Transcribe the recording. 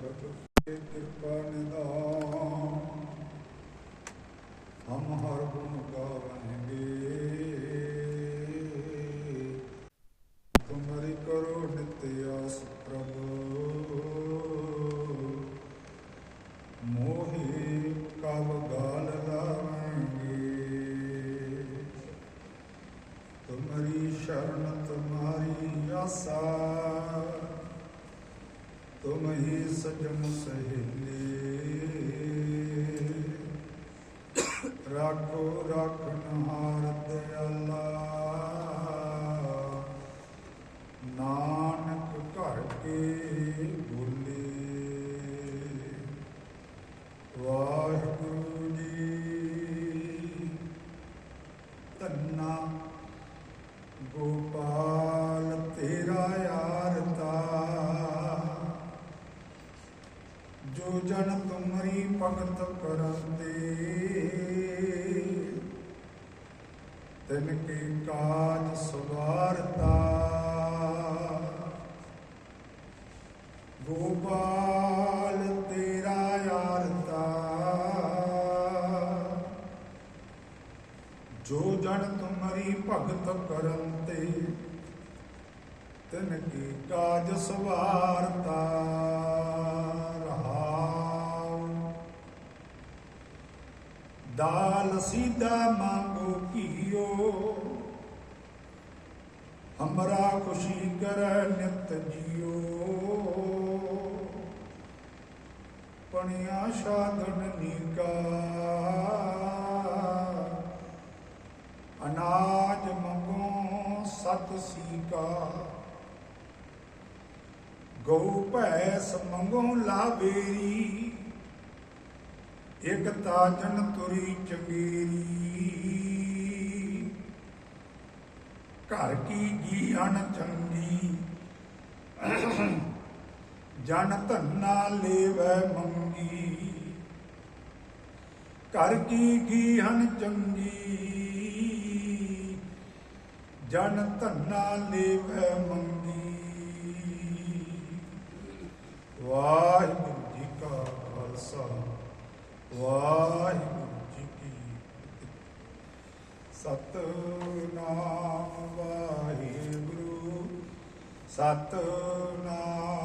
ਕਿਰਪਾ ਨਿਦਾਨ ਹਮ ਹਰ ਗੁਣ ਗਾਵਾਂਗੇ ਤੁਮਰੀ ਕਰੋ ਨਿਤਿ ਆਸ ਪ੍ਰਭੂ ਮੋਹਿ ਕਬ ਗਾਲ ਲਾਵਾਂਗੇ ਤੁਮਰੀ ਸ਼ਰਨ ਤੁਮਾਰੀ ਆਸਾ ਤੁਮ ਹੀ ਸਜਮ ਸਹਿਲੇ। ਰਾਖੋ ਰਖਨਹਾਰ ਜੋ ਜਨ ਤੁਮਰੀ ਭਗਤ ਕਰੰਦੇ ਤਿਨ ਕੇ ਕਾਜ ਸਵਾਰਤਾ। ਗੋਪਾਲ ਤੇਰਾ ਆਰਤਾ। ਜੋ ਜਨ ਤੁਮਰੀ ਭਗਤ ਕਰਨ ਤਿਨ ਕੀ ਕਾਜ ਸਵਾਰਤਾ। ਦਾਲ ਸੀਦਾ ਮੰਗੋ ਕੀਓ। ਹਮਰਾ ਖੁਸ਼ੀ ਕਰੈ ਨਿਤ ਜੀਓ। ਪਣਿਆ ਸਾਧਨ ਨੀਕਾ। ਅਨਾਜ ਮੰਗੋ ਸਤ ਸੀਕਾ। ਗਊ ਭੈਸ ਮੰਗੋ ਲਾਵੇਰੀ। ਇਕ ਤਾਜਨ ਤੁਰੀ ਚੰਗੇਰੀ। ਘਰ ਕੀ ਜੀ ਜੀਹਣ ਚੰਗੀ। ਜਨ ਧੰਨਾ ਲੇਵੈ ਮੰਗੀ। ਘਰ ਕੀ ਗੀਹਨ ਚੰਗੀ। ਜਨ ਧੰਨਾ ਲੇਵੈ ਮੰਗੀ। ਵਾਹਿਗੁਰੂ ਜੀ ਕਾ ਖਾਲਸਾ। ਵਾਹਿਗੁਰੂ ਜੀ ਕੀ ਸਤਨਾਮ ਵਾਹਿਗੁਰੂ। ਸਤਨਾਮ